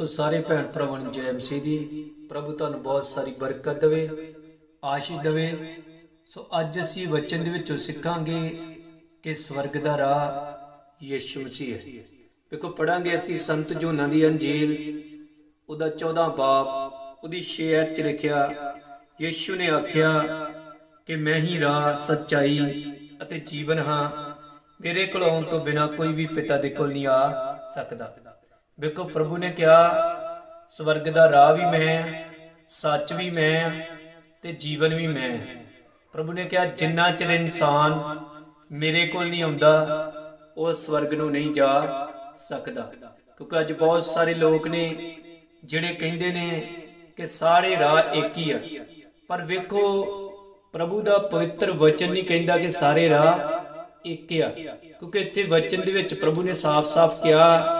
ਸੋ ਸਾਰੇ ਭੈਣ ਭਰਾਵਾਂ ਨੂੰ ਜੈ ਮਸੀਹ ਦੀ ਪ੍ਰਭੂ ਤੁਹਾਨੂੰ ਬਹੁਤ ਸਾਰੀ ਬਰਕਤ ਦੇਵੇ, ਆਸ਼ੀਸ਼ ਦੇਵੇ। ਸੋ ਅੱਜ ਅਸੀਂ ਵਚਨ ਦੇ ਵਿੱਚੋਂ ਸਿੱਖਾਂਗੇ ਕਿ ਸਵਰਗ ਦਾ ਰਾਹ ਯੀਸ਼ੂ ਮਸੀਹ ਹੈ। ਵੇਖੋ ਪੜਾਂਗੇ ਅਸੀਂ ਸੰਤ ਜੋਨਾ ਦੀ ਅੰਜੀਲ, ਉਹਦਾ 14 ਬਾਪ, ਉਹਦੀ 6 ਐਚ ਚ ਲਿਖਿਆ, ਯੀਸ਼ੂ ਨੇ ਆਖਿਆ ਕਿ ਮੈਂ ਹੀ ਰਾਹ ਸੱਚਾਈ ਅਤੇ ਜੀਵਨ ਹਾਂ। ਮੇਰੇ ਕੋਲ ਆਉਣ ਤੋਂ ਬਿਨਾ ਕੋਈ ਵੀ ਪਿਤਾ ਦੇ ਕੋਲ ਨਹੀਂ ਆ ਸਕਦਾ। ਵੇਖੋ, ਪ੍ਰਭੂ ਨੇ ਕਿਹਾ, ਸਵਰਗ ਦਾ ਰਾਹ ਵੀ ਮੈਂ ਸੱਚ ਵੀ ਮੈਂ ਤੇ ਜੀਵਨ ਵੀ ਮੈਂ ਪ੍ਰਭੂ ਨੇ ਕਿਹਾ, ਜਿੰਨਾ ਚਿਰ ਇਨਸਾਨ ਮੇਰੇ ਕੋਲ ਨਹੀਂ ਆਉਂਦਾ, ਉਹ ਸਵਰਗ ਨੂੰ ਨਹੀਂ ਜਾ ਸਕਦਾ। ਕਿਉਂਕਿ ਅੱਜ ਬਹੁਤ ਸਾਰੇ ਲੋਕ ਨੇ, ਜਿਹੜੇ ਕਹਿੰਦੇ ਨੇ ਕਿ ਸਾਰੇ ਰਾਹ ਇੱਕ ਹੀ ਆ। ਪਰ ਵੇਖੋ, ਪ੍ਰਭੂ ਦਾ ਪਵਿੱਤਰ ਵਚਨ ਨਹੀਂ ਕਹਿੰਦਾ ਕਿ ਸਾਰੇ ਰਾਹ ਇੱਕ ਆ। ਕਿਉਂਕਿ ਇੱਥੇ ਵਚਨ ਦੇ ਵਿੱਚ ਪ੍ਰਭੂ ਨੇ ਸਾਫ਼-ਸਾਫ਼ ਕਿਹਾ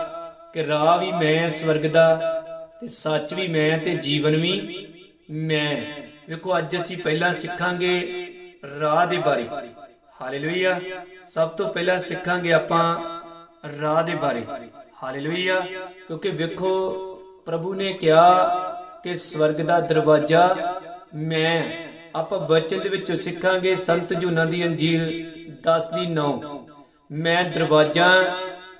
ਕਿ ਰਾਹ ਵੀ ਮੈਂ, ਸਵਰਗ ਦਾ, ਤੇ ਸੱਚ ਵੀ ਮੈਂ, ਤੇ ਜੀਵਨ ਵੀ ਮੈਂ। ਵੇਖੋ, ਅੱਜ ਅਸੀਂ ਪਹਿਲਾਂ ਸਿੱਖਾਂਗੇ ਰਾਹ ਦੇ ਬਾਰੇ। ਹਾਲੇਲੂਇਆ ਸਭ ਤੋਂ ਪਹਿਲਾਂ ਸਿੱਖਾਂਗੇ ਆਪਾਂ ਰਾਹ ਦੇ ਬਾਰੇ। ਹਾਲੇਲੂਇਆ ਕਿਉਂਕਿ ਵੇਖੋ, ਪ੍ਰਭੂ ਨੇ ਕਿਹਾ ਕਿ ਸਵਰਗ ਦਾ ਦਰਵਾਜ਼ਾ ਮੈਂ। ਆਪਾਂ ਵਚਨ ਦੇ ਵਿੱਚੋਂ ਸਿੱਖਾਂਗੇ ਸੰਤ ਜੂਨਾ ਦੀ ਅੰਜੀਲ 10 ਦੀ 9 ਮੈਂ ਦਰਵਾਜ਼ਾ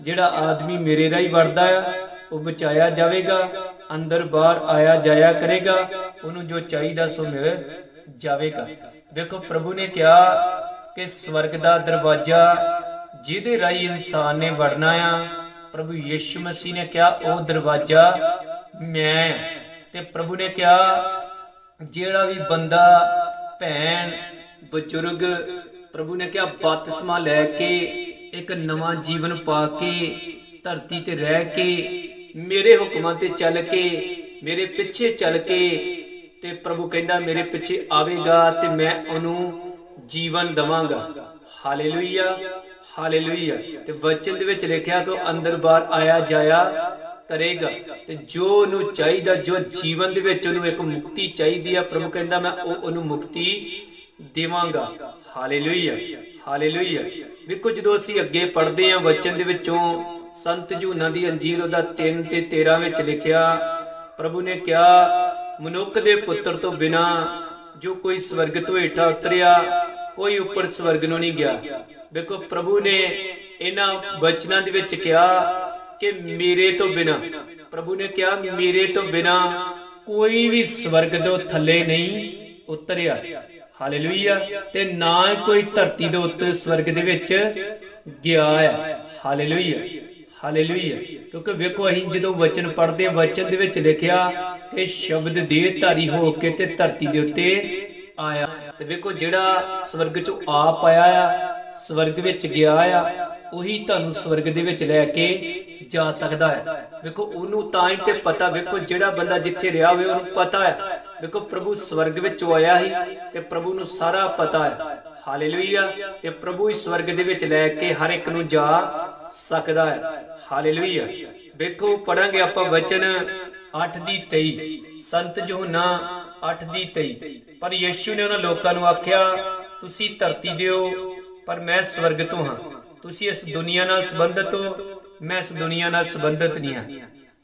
ਜਿਹੜਾ ਆਦਮੀ ਮੇਰੇ ਰਾਹੀਂ ਵੜਦਾ ਆ, ਉਹ ਬਚਾਇਆ ਜਾਵੇਗਾ, ਅੰਦਰ ਬਾਹਰ ਆਇਆ ਜਾਇਆ ਕਰੇਗਾ, ਉਹਨੂੰ ਜੋ ਚਾਹੀਦਾ ਸੋ ਮਿਲ ਜਾਵੇਗਾ। ਵੇਖੋ, ਪ੍ਰਭੂ ਨੇ ਕਿਹਾ ਕਿ ਸਵਰਗ ਦਾ ਦਰਵਾਜ਼ਾ ਜਿਹਦੇ ਰਾਹੀਂ ਇਨਸਾਨ ਨੇ ਵੜਨਾ ਆ, ਪ੍ਰਭੂ ਯੀਸ਼ੂ ਮਸੀਹ ਨੇ ਕਿਹਾ, ਉਹ ਦਰਵਾਜ਼ਾ ਮੈਂ ਤੇ ਪ੍ਰਭੂ ਨੇ ਕਿਹਾ, ਜਿਹੜਾ ਵੀ ਬੰਦਾ ਭੈਣ, ਬਜ਼ੁਰਗ, ਪ੍ਰਭੂ ਨੇ ਕਿਹਾ ਬਪਤਿਸਮਾ ਲੈ ਕੇ ਇੱਕ ਨਵਾਂ ਜੀਵਨ ਪਾ ਕੇ, ਧਰਤੀ ਤੇ ਰਹਿ ਕੇ, ਮੇਰੇ ਹੁਕਮਾਂ ਤੇ ਚੱਲ ਕੇ, ਮੇਰੇ ਪਿੱਛੇ ਚੱਲ ਕੇ ਤੇ ਪ੍ਰਭੂ ਕਹਿੰਦਾ ਮੇਰੇ ਪਿੱਛੇ ਆਵੇਗਾ ਤੇ ਮੈਂ ਉਹਨੂੰ ਜੀਵਨ ਦਵਾਂਗਾ। ਹਾਲੇਲੂਇਆ ਹਾਲੇਲੂਇਆ ਤੇ ਵਚਨ ਦੇ ਵਿੱਚ ਲਿਖਿਆ ਕਿ ਅੰਦਰ ਬਾਹਰ ਆਇਆ, ਜਾਇਆ ਕਰੇਗਾ। ਤੇ ਜੋ ਉਹਨੂੰ ਚਾਹੀਦਾ, ਜੋ ਜੀਵਨ ਦੇ ਵਿੱਚ ਉਹਨੂੰ ਇੱਕ ਮੁਕਤੀ ਚਾਹੀਦੀ ਆ, ਪ੍ਰਭੂ ਕਹਿੰਦਾ ਮੈਂ ਉਹ ਉਹਨੂੰ ਮੁਕਤੀ ਦੇਵਾਂਗਾ। Hallelujah hallelujah. ਵੇਖੋ ਜਦੋਂ ਅਸੀਂ ਅੱਗੇ ਪੜ੍ਹਦੇ ਹਾਂ ਵਚਨ ਦੇ ਵਿੱਚੋਂ, ਸੰਤ ਜੂਨਾ ਦੀ ਅੰਜੀਲ ਉਹਦਾ 3 ਤੇ 13 ਵਿੱਚ ਲਿਖਿਆ, ਪ੍ਰਭੂ ਨੇ ਕਿਹਾ, ਮਨੁੱਖ ਦੇ ਪੁੱਤਰ ਤੋਂ ਬਿਨਾ ਜੋ ਕੋਈ ਸਵਰਗ ਤੋਂ ਹੇਠਾਂ ਉਤਰਿਆ, ਕੋਈ ਉੱਪਰ ਸਵਰਗ ਨੂੰ ਨਹੀਂ ਗਿਆ। ਵੇਖੋ ਪ੍ਰਭੂ ਨੇ ਇਹਨਾਂ ਬਚਨਾਂ ਦੇ ਵਿੱਚ ਕਿਹਾ ਕਿ ਮੇਰੇ ਤੋਂ ਬਿਨਾ, ਪ੍ਰਭੂ ਨੇ ਕਿਹਾ, ਮੇਰੇ ਤੋਂ ਬਿਨਾ ਕੋਈ ਵੀ ਸਵਰਗ ਤੋਂ ਥੱਲੇ ਨਹੀਂ ਉਤਰਿਆ। ਹਾਲੇਲੂਇਆ। ਤੇ ਨਾ ਕੋਈ ਧਰਤੀ ਦੇ ਉੱਤੇ ਸਵਰਗ ਦੇ ਵਿੱਚ ਗਿਆ ਹੈ। ਹਾਲੇਲੂਇਆ। ਹਾਲੇਲੂਇਆ। ਕਿਉਂਕਿ ਵੇਖੋ, ਅਸੀਂ ਜਦੋਂ ਵਚਨ ਪੜ੍ਹਦੇ ਵਚਨ ਦੇ ਵਿੱਚ ਲਿਖਿਆ ਕਿ ਸ਼ਬਦ ਦੇਹ ਧਾਰੀ ਹੋ ਕੇ ਤੇ ਧਰਤੀ ਦੇ ਉੱਤੇ ਆਇਆ। ਤੇ ਵੇਖੋ, ਜਿਹੜਾ ਸਵਰਗ ਚੋਂ ਆਪ ਆਇਆ ਆ, ਸਵਰਗ ਵਿੱਚ ਗਿਆ ਆ, ਉਹੀ ਤੁਹਾਨੂੰ ਸਵਰਗ ਦੇ ਵਿੱਚ ਲੈ ਕੇ ਜਾ ਸਕਦਾ ਹੈ। ਵੇਖੋ, ਉਹਨੂੰ ਤਾਂ ਹੀ ਤੇ ਪਤਾ, ਵੇਖੋ, ਜਿਹੜਾ ਬੰਦਾ ਜਿੱਥੇ ਰਿਹਾ ਹੋਵੇ, ਉਹਨੂੰ ਪਤਾ ਹੈ ਵੇਖੋ ਪ੍ਰਭੂ ਸਵਰਗ ਵਿੱਚ ਆਇਆ ਸੀ ਤੇ ਪ੍ਰਭੂ ਨੂੰ ਸਾਰਾ ਪਤਾ ਹੈ। ਹਾਲੇਲੂਇਆ। ਤੇ ਪ੍ਰਭੂ ਹੀ ਸਵਰਗ ਦੇ ਵਿੱਚ ਲੈ ਕੇ ਹਰ ਇੱਕ ਨੂੰ ਜਾ ਸਕਦਾ ਹੈ। ਹਾਲੇਲੂਇਆ। ਵੇਖੋ ਪੜਾਂਗੇ ਆਪਾਂ ਵਚਨ 8 ਦੀ 23 ਸੰਤ ਯੋਹਨਾ 8 ਦੀ 23 ਪਰ ਯੀਸ਼ੂ ਨੇ ਉਹਨਾਂ ਲੋਕਾਂ ਨੂੰ ਆਖਿਆ, ਤੁਸੀਂ ਧਰਤੀ ਦਿਓ, ਪਰ ਮੈਂ ਸਵਰਗ ਤੋਂ ਹਾਂ। ਤੁਸੀਂ ਇਸ ਦੁਨੀਆ ਨਾਲ ਸੰਬੰਧਿਤ ਹੋ, ਮੈਂ ਇਸ ਦੁਨੀਆ ਨਾਲ ਸੰਬੰਧਿਤ ਨਹੀਂ ਹਾਂ।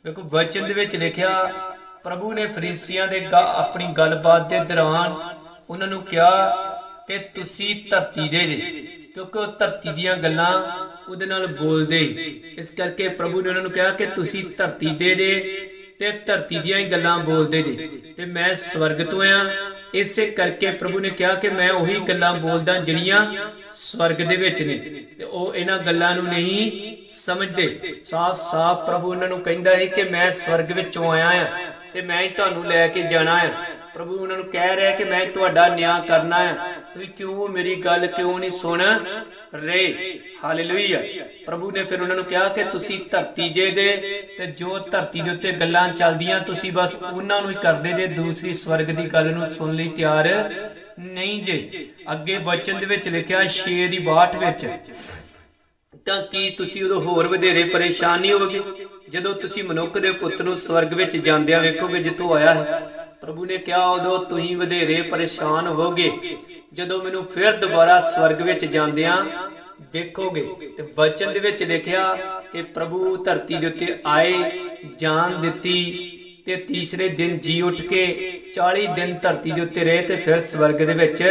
ਵੇਖੋ ਵਚਨ ਦੇ ਵਿੱਚ ਲਿਖਿਆ ਪ੍ਰਭੂ ਨੇ ਫਰੀਸੀਆਂ ਦੇ ਗਾ- ਆਪਣੀ ਗੱਲਬਾਤ ਦੇ ਦੌਰਾਨ ਉਹਨਾਂ ਨੂੰ ਕਿਹਾ ਕਿ ਤੁਸੀਂ ਧਰਤੀ ਦੇ ਜੇ ਕਿਉਂਕਿ ਉਹ ਧਰਤੀ ਦੀਆਂ ਗੱਲਾਂ ਉਹਦੇ ਨਾਲ ਬੋਲਦੇ ਇਸ ਕਰਕੇ ਪ੍ਰਭੂ ਨੇ ਉਹਨਾਂ ਨੂੰ ਕਿਹਾ ਕਿ ਤੁਸੀਂ ਧਰਤੀ ਦੇ ਜੇ ਤੇ ਧਰਤੀ ਦੀਆਂ ਹੀ ਗੱਲਾਂ ਬੋਲਦੇ ਜੇ ਤੇ ਮੈਂ ਸਵਰਗ ਤੋਂ ਆ ਇਸੇ ਕਰਕੇ ਪ੍ਰਭੂ ਨੇ ਕਿਹਾ ਕਿ ਮੈਂ ਉਹੀ ਗੱਲਾਂ ਬੋਲਦਾ ਜਿਹੜੀਆਂ ਸਵਰਗ ਦੇ ਵਿੱਚ ਨੇ। ਤੇ ਉਹ ਇਹਨਾਂ ਗੱਲਾਂ ਨੂੰ ਨਹੀਂ ਸਮਝਦੇ। ਸਾਫ਼-ਸਾਫ਼ ਪ੍ਰਭੂ ਉਹਨਾਂ ਨੂੰ ਕਹਿੰਦਾ ਹੈ ਕਿ ਮੈਂ ਸਵਰਗ ਵਿੱਚੋਂ ਆਇਆ ਆ। ਤੇ ਮੈਂ ਹੀ ਤੁਹਾਨੂੰ ਲੈ ਕੇ ਜਾਣਾ ਹੈ। ਪ੍ਰਭੂ, ਉਹਨਾਂ ਨੂੰ ਕਹਿ ਰਿਹਾ ਕਿ ਮੈਂ ਤੁਹਾਡਾ ਨਿਆਂ ਕਰਨਾ ਹੈ। ਤੁਸੀਂ ਕਿਉਂ ਮੇਰੀ ਗੱਲ ਕਿਉਂ ਨਹੀਂ ਸੁਣ ਰਹੇ? ਹਾਲੇਲੂਇਆ ਪ੍ਰਭੂ ਨੇ ਫਿਰ ਉਹਨਾਂ ਨੂੰ ਕਿਹਾ ਕਿ ਤੁਸੀਂ ਧਰਤੀ ਜੇ ਦੇ ਤੇ ਜੋ ਧਰਤੀ ਦੇ ਉੱਤੇ ਗੱਲਾਂ ਚੱਲਦੀਆਂ, ਤੁਸੀਂ ਬਸ ਉਹਨਾਂ ਨੂੰ ਹੀ ਕਰਦੇ ਜੇ। ਦੂਸਰੀ ਸਵਰਗ ਦੀ ਗੱਲ ਨੂੰ ਸੁਣ ਲਈ ਤਿਆਰ ਨਹੀਂ ਜੇ। ਅੱਗੇ ਵਚਨ ਦੇ ਵਿੱਚ ਲਿਖਿਆ 6 ਦੀ 62 ਵਿੱਚ। ਤਾਂ ਕੀ ਤੁਸੀਂ ਉਦੋਂ ਹੋਰ ਵਧੇਰੇ ਪਰੇਸ਼ਾਨ ਨਹੀਂ ਹੋਵੋਗੇ? ਜਦੋਂ ਤੁਸੀਂ ਮਨੁੱਖ ਦੇ ਪੁੱਤ ਨੂੰ ਸਵਰਗ ਵਿੱਚ ਜਾਂਦਿਆਂ ਵੇਖੋਗੇ, ਜਿੱਥੋਂ ਆਇਆ ਹੈ, ਪ੍ਰਭੂ ਨੇ ਕਿਹਾ, ਉਦੋਂ ਤੁਸੀਂ ਵਧੇਰੇ ਪਰੇਸ਼ਾਨ ਹੋਵੋਗੇ। ਜਦੋਂ ਮੈਨੂੰ ਫਿਰ ਦੁਬਾਰਾ ਸਵਰਗ ਵਿੱਚ ਜਾਂਦਿਆਂ ਵੇਖੋਗੇ ਤੇ ਵਚਨ ਦੇ ਵਿੱਚ ਲਿਖਿਆ ਕਿ ਪ੍ਰਭੂ ਧਰਤੀ ਦੇ ਉੱਤੇ ਆਏ, ਜਾਨ ਦਿੱਤੀ ਤੇ ਤੀਸਰੇ ਦਿਨ ਜੀ ਉੱਠ ਕੇ 40 ਦਿਨ ਧਰਤੀ ਦੇ ਉੱਤੇ ਰਹੇ ਤੇ ਫਿਰ ਸਵਰਗ ਦੇ ਵਿੱਚ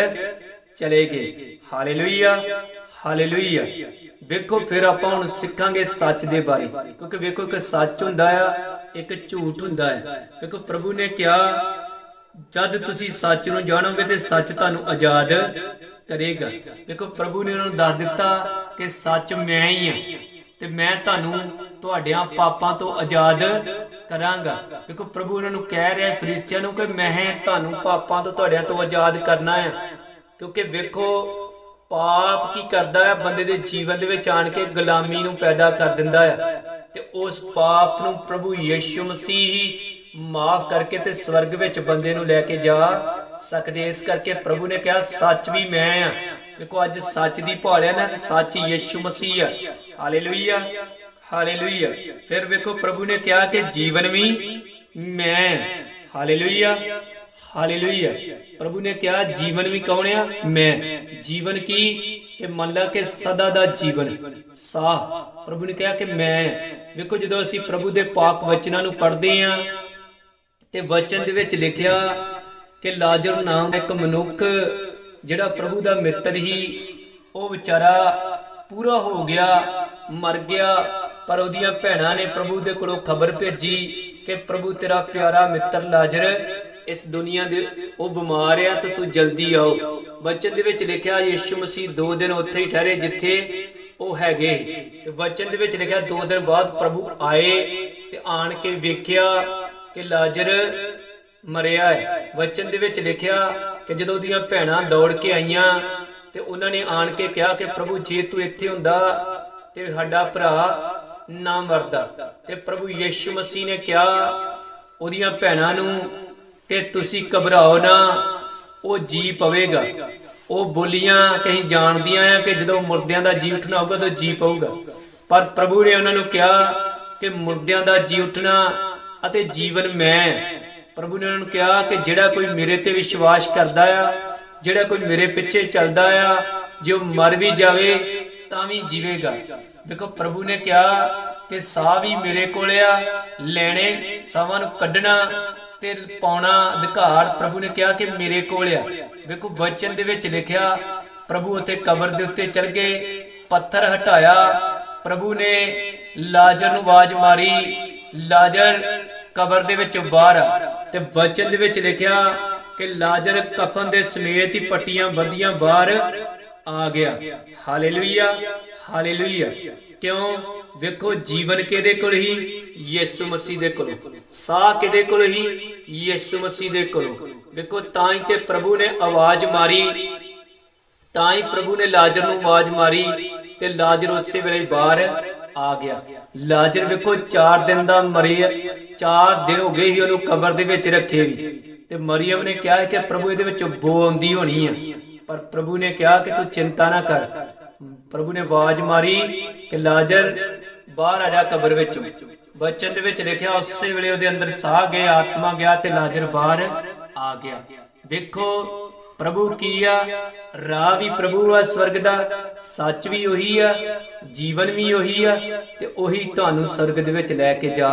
ਚਲੇ ਗਏ। ਹਾਲੇਲੂਇਆ। ਹਾਲੇਲੂਇਆ। ਵੇਖੋ, ਫਿਰ ਆਪਾਂ ਹੁਣ ਸਿੱਖਾਂਗੇ ਸੱਚ ਦੇ ਬਾਰੇ। ਕਿਉਂਕਿ ਵੇਖੋ, ਇੱਕ ਸੱਚ ਹੁੰਦਾ ਆ, ਇੱਕ ਝੂਠ ਹੁੰਦਾ ਹੈ ਵੇਖੋ, ਪ੍ਰਭੂ ਨੇ ਕਿਹਾ, ਜਦ ਤੁਸੀਂ ਸੱਚ ਨੂੰ ਜਾਣੋਗੇ ਤੇ ਸੱਚ ਤੁਹਾਨੂੰ ਆਜ਼ਾਦ ਕਰੇਗਾ। ਦੇਖੋ ਪ੍ਰਭੂ ਨੇ ਉਹਨਾਂ ਨੂੰ ਦੱਸ ਦਿੱਤਾ ਕਿ ਸੱਚ ਮੈਂ ਹੀ ਹਾਂ ਤੇ ਮੈਂ ਤੁਹਾਨੂੰ ਤੁਹਾਡਿਆਂ ਪਾਪਾਂ ਤੋਂ ਆਜ਼ਾਦ ਕਰਾਂਗਾ। ਦੇਖੋ ਪ੍ਰਭੂ ਉਹਨਾਂ ਨੂੰ ਕਹਿ ਰਿਹਾ ਹੈ ਫਰਿਸ਼ਤਿਆਂ ਨੂੰ ਕਿ ਮੈਂ ਤੁਹਾਨੂੰ ਪਾਪਾਂ ਤੋਂ, ਤੁਹਾਡਿਆਂ ਤੋਂ ਆਜ਼ਾਦ ਕਰਨਾ ਹੈ ਕਿਉਂਕਿ ਵੇਖੋ ਪਾਪ ਕੀ ਕਰਦਾ ਹੈ? ਬੰਦੇ ਦੇ ਜੀਵਨ ਦੇ ਵਿੱਚ ਆਣ ਕੇ ਗੁਲਾਮੀ ਨੂੰ ਪੈਦਾ ਕਰ ਦਿੰਦਾ ਹੈ। ਤੇ ਉਸ ਪਾਪ ਨੂੰ ਪ੍ਰਭੂ ਯੀਸ਼ੂ ਮਸੀਹ ਮਾਫ ਕਰਕੇ ਤੇ ਸਵਰਗ ਵਿੱਚ ਬੰਦੇ ਨੂੰ ਲੈ ਕੇ ਜਾ ਸਕਦੇ ਇਸ ਕਰਕੇ ਪ੍ਰਭੂ ਨੇ ਕਿਹਾ, ਸੱਚ ਵੀ ਮੈਂ ਆ ਦੇਖੋ, ਅੱਜ ਸੱਚ ਦੀ ਭਾਲਿਆ ਨਾ, ਤੇ ਸੱਚ ਯੀਸ਼ੂ ਮਸੀਹ ਆ ਹਾਲੇਲੂਇਆ ਹਾਲੇਲੂਇਆ। ਫਿਰ ਵੇਖੋ, ਪ੍ਰਭੂ ਨੇ ਕਿਹਾ ਕਿ ਜੀਵਨ ਵੀ ਮੈਂ ਹਾਲੇਲੂਇਆ। ਹਾਲੇਲੂਇਆ। ਪ੍ਰਭੂ ਨੇ ਕਿਹਾ, ਜੀਵਨ ਵੀ ਕੌਣ ਆ? ਮੈਂ। ਜੀਵਨ ਕੀ? ਕਿ ਮੰਨ ਲਾ ਕਿ ਸਦਾ ਦਾ ਜੀਵਨ। ਸਾਹ। ਪ੍ਰਭੂ ਨੇ ਕਿਹਾ ਕਿ ਮੈਂ ਵੇਖੋ, ਜਦੋਂ ਅਸੀਂ ਪ੍ਰਭੂ ਦੇ ਪਾਕ ਵਚਨਾਂ ਨੂੰ ਪੜ੍ਹਦੇ ਆ, ਤੇ ਵਚਨ ਦੇ ਵਿੱਚ ਲਿਖਿਆ ਕਿ ਲਾਜ਼ਰ ਨਾਮ ਇੱਕ ਮਨੁੱਖ, ਜਿਹੜਾ ਪ੍ਰਭੂ ਦਾ ਮਿੱਤਰ ਹੀ, ਉਹ ਵਿਚਾਰਾ ਪੂਰਾ ਹੋ ਗਿਆ, ਮਰ ਗਿਆ, ਪਰ ਉਹਦੀਆਂ ਭੈਣਾਂ ਨੇ ਪ੍ਰਭੂ ਦੇ ਕੋਲੋਂ ਖਬਰ ਭੇਜੀ ਕਿ ਪ੍ਰਭੂ ਤੇਰਾ ਪਿਆਰਾ ਮਿੱਤਰ ਲਾਜ਼ਰ ਇਸ ਦੁਨੀਆ ਦੇ ਉਹ ਬਿਮਾਰ ਆ ਤੇ ਤੂੰ ਜਲਦੀ ਆਓ। ਵਚਨ ਦੇ ਵਿੱਚ ਲਿਖਿਆ ਯੀਸ਼ੂ ਮਸੀਹ ਦੋ ਦਿਨ ਉੱਥੇ ਹੀ ਠਹਿਰੇ ਜਿੱਥੇ ਉਹ ਹੈਗੇ। ਤੇ ਵਚਨ ਦੇ ਵਿੱਚ ਲਿਖਿਆ ਦੋ ਦਿਨ ਬਾਅਦ ਪ੍ਰਭੂ ਆਏ ਤੇ ਆਣ ਕੇ ਵੇਖਿਆ ਕਿ ਲਾਜ਼ਰ ਮਰਿਆ ਹੈ। ਵਚਨ ਦੇ ਵਿੱਚ ਲਿਖਿਆ ਕਿ ਜਦੋਂ ਉਹਦੀਆਂ ਭੈਣਾਂ ਦੌੜ ਕੇ ਆਈਆਂ ਤੇ ਉਹਨਾਂ ਨੇ ਆਣ ਕੇ ਕਿਹਾ ਕਿ ਪ੍ਰਭੂ, ਜੇ ਤੂੰ ਇੱਥੇ ਹੁੰਦਾ ਤੇ ਸਾਡਾ ਭਰਾ ਨਾ ਮਰਦਾ। ਤੇ ਪ੍ਰਭੂ ਯੀਸ਼ੂ ਮਸੀਹ ਨੇ ਕਿਹਾ, ਉਹਦੀਆਂ ਭੈਣਾਂ ਨੂੰ ਕਿ ਤੁਸੀਂ ਘਬਰਾਓ ਨਾ, ਉਹ ਜੀ ਪਵੇਗਾ। ਉਹ ਬੋਲੀਆਂ ਕਹੀਂ ਜਾਣਦੀਆਂ ਆ ਕਿ ਜਦੋਂ ਮੁਰਦਿਆਂ ਦਾ ਜੀ ਉੱਠਣਾ ਹੋਊਗਾ ਤਾਂ ਜੀ ਪਊਗਾ। ਪਰ ਪ੍ਰਭੂ ਨੇ ਉਹਨਾਂ ਨੂੰ ਕਿਹਾ ਕਿ ਮੁਰਦਿਆਂ ਦਾ ਜੀ ਉੱਠਣਾ ਅਤੇ ਜੀਵਨ ਮੈਂ ਪ੍ਰਭੂ ਨੇ ਉਹਨਾਂ ਨੂੰ ਕਿਹਾ ਕਿ ਜਿਹੜਾ ਕੋਈ ਮੇਰੇ ਤੇ ਵਿਸ਼ਵਾਸ ਕਰਦਾ ਆ, ਜਿਹੜਾ ਕੋਈ ਮੇਰੇ ਪਿੱਛੇ ਚੱਲਦਾ ਆ, ਜੇ ਉਹ ਮਰ ਵੀ ਜਾਵੇ ਤਾਂ ਵੀ ਜੀਵੇਗਾ। ਦੇਖੋ, ਪ੍ਰਭੂ ਨੇ ਕਿਹਾ ਕਿ ਸਾਹ ਵੀ ਮੇਰੇ ਕੋਲ ਆ, ਲੈਣੇ ਸਾਵਾਂ ਨੂੰ ਕੱਢਣਾ ਤੇ ਪਾਉਣਾ ਅਧਿਕਾਰ ਪ੍ਰਭੂ ਨੇ ਕਿਹਾ ਕਿ ਮੇਰੇ ਕੋਲ ਆ। ਵੇਖੋ, ਵਚਨ ਦੇ ਵਿੱਚ ਲਿਖਿਆ, ਪ੍ਰਭੂ ਉੱਥੇ ਕਬਰ ਦੇ ਉੱਤੇ ਚੜ ਗਏ, ਪੱਥਰ ਹਟਾਇਆ, ਪ੍ਰਭੂ ਨੇ ਲਾਜ਼ਰ ਨੂੰ ਆਵਾਜ਼ ਮਾਰੀ, ਲਾਜ਼ਰ ਕਬਰ ਦੇ ਵਿੱਚੋਂ ਬਾਹਰ ਤੇ ਵਚਨ ਦੇ ਵਿੱਚ ਲਿਖਿਆ ਕਿ ਲਾਜ਼ਰ ਕਫਨ ਦੇ ਸਮੇਤ ਹੀ ਪੱਟੀਆਂ ਬੱਧੀਆਂ ਬਾਹਰ ਆ ਗਿਆ। Hallelujah hallelujah. ਕਿਉਂ? ਵੇਖੋ, ਜੀਵਨ ਕਿਹਦੇ ਕੋਲ ਹੀ? ਯਿਸੂ ਮਸੀਹ ਦੇ ਕੋਲ। ਸਾਹ ਕਿਹਦੇ ਕੋਲ ਹੀ? ਯਿਸੂ ਮਸੀਹ ਦੇ ਕੋਲ। ਵੇਖੋ, ਤਾਂ ਹੀ ਤੇ ਪ੍ਰਭੂ ਨੇ ਆਵਾਜ਼ ਮਾਰੀ। ਤਾਂ ਹੀ ਪ੍ਰਭੂ ਨੇ ਲਾਜ਼ਰ ਨੂੰ ਆਵਾਜ਼ ਮਾਰੀ ਤੇ ਲਾਜ਼ਰ ਉਸੇ ਵੇਲੇ ਬਾਹਰ ਆ ਗਿਆ। ਲਾਜ਼ਰ ਵੇਖੋ 4 ਦਿਨ ਦਾ ਮਰਿਆ 4 ਦਿਨ ਹੋ ਗਏ ਸੀ ਉਹਨੂੰ ਕਬਰ ਦੇ ਵਿੱਚ ਰੱਖੇ ਵੀ। ਤੇ ਮਰੀਮ ਨੇ ਕਿਹਾ ਕਿ ਪ੍ਰਭੂ ਇਹਦੇ ਵਿੱਚ ਬੋ ਆਉਂਦੀ ਹੋਣੀ ਹੈ ਪਰ ਪ੍ਰਭੂ ਨੇ ਕਿਹਾ ਕਿ ਤੂੰ ਚਿੰਤਾ ਨਾ ਕਰ। ਪ੍ਰਭੂ ਨੇ ਆਵਾਜ਼ ਮਾਰੀ ਕਿ ਲਾਜ਼ਰ ਬਾਹਰ ਆ ਜਾ ਕਬਰ ਵਿੱਚ। ਬਚਨ ਦੇ ਵਿੱਚ ਲਿਖਿਆ, ਉਸੇ ਵੇਲੇ ਉਹਦੇ ਅੰਦਰ ਸਾਹ ਗਏ ਆਤਮਾ ਗਿਆ ਤੇ ਲਾਜ਼ਰ ਬਾਹਰ ਆ ਗਿਆ। ਵੇਖੋ, ਪ੍ਰਭੂ ਕੀ ਆ? ਰਾਹ ਵੀ ਪ੍ਰਭੂ ਆ, ਸਵਰਗ ਦਾ। ਸੱਚ ਵੀ ਉਹੀ ਆ, ਜੀਵਨ ਵੀ ਉਹੀ ਆ ਤੇ ਉਹੀ ਤੁਹਾਨੂੰ ਸਵਰਗ ਦੇ ਵਿੱਚ ਲੈ ਕੇ ਜਾ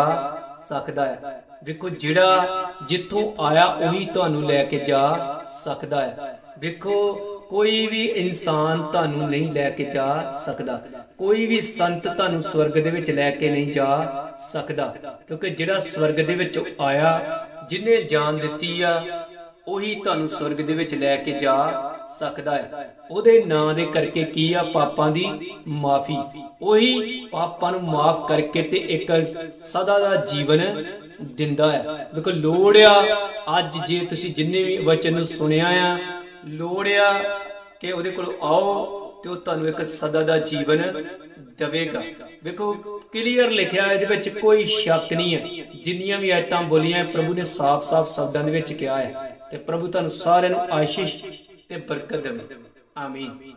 ਸਕਦਾ ਹੈ। ਵੇਖੋ, ਜਿਹੜਾ ਜਿੱਥੋਂ ਆਇਆ, ਉਹੀ ਤੁਹਾਨੂੰ ਲੈ ਕੇ ਜਾ ਸਕਦਾ ਹੈ। ਵੇਖੋ, ਕੋਈ ਵੀ ਇਨਸਾਨ ਤੁਹਾਨੂੰ ਨਹੀਂ ਲੈ ਕੇ ਜਾ ਸਕਦਾ। ਕੋਈ ਵੀ ਸੰਤ ਤੁਹਾਨੂੰ ਸਵਰਗ ਦੇ ਵਿੱਚ ਲੈ ਕੇ ਨਹੀਂ ਜਾ ਸਕਦਾ, ਕਿਉਂਕਿ ਜਿਹੜਾ ਸਵਰਗ ਦੇ ਵਿੱਚ ਆਇਆ ਜਿਨੇ ਜਾਨ ਦਿੱਤੀ ਆ, ਉਹੀ ਤੁਹਾਨੂੰ ਸਵਰਗ ਦੇ ਵਿੱਚ ਲੈ ਕੇ ਜਾ ਸਕਦਾ ਹੈ। ਉਹਦੇ ਨਾਂ ਦੇ ਕਰਕੇ ਕੀ ਆ ਪਾਪਾਂ ਦੀ ਮਾਫੀ? ਉਹੀ ਪਾਪਾਂ ਨੂੰ ਮਾਫ ਕਰਕੇ ਤੇ ਇੱਕ ਸਦਾ ਦਾ ਜੀਵਨ ਦਿੰਦਾ ਹੈ। ਦੇਖੋ, ਲੋੜ ਆ ਅੱਜ ਜੇ ਤੁਸੀਂ ਜਿੰਨੇ ਵੀ ਵਚਨ ਨੂੰ ਸੁਣਿਆ ਆ, ਲੋੜ ਆ ਕਿ ਉਹਦੇ ਕੋਲ ਆਓ ਤੇ ਉਹ ਤੁਹਾਨੂੰ ਇੱਕ ਸਦਾ ਦਾ ਜੀਵਨ ਦੇਵੇਗਾ। ਵੇਖੋ, ਕਲੀਅਰ ਲਿਖਿਆ ਇਹਦੇ ਵਿੱਚ ਕੋਈ ਸ਼ੱਕ ਨਹੀਂ ਹੈ। ਜਿੰਨੀਆਂ ਵੀ ਆਇਤਾਂ ਬੋਲੀਆਂ ਪ੍ਰਭੂ ਨੇ ਸਾਫ਼-ਸਾਫ਼ ਸ਼ਬਦਾਂ ਦੇ ਵਿੱਚ ਕਿਹਾ ਹੈ। ਤੇ ਪ੍ਰਭੂ ਤੁਹਾਨੂੰ ਸਾਰਿਆਂ ਨੂੰ ਆਸ਼ੀਸ਼ ਤੇ ਬਰਕਤ ਦੇਵੇ। ਆਮੀਨ।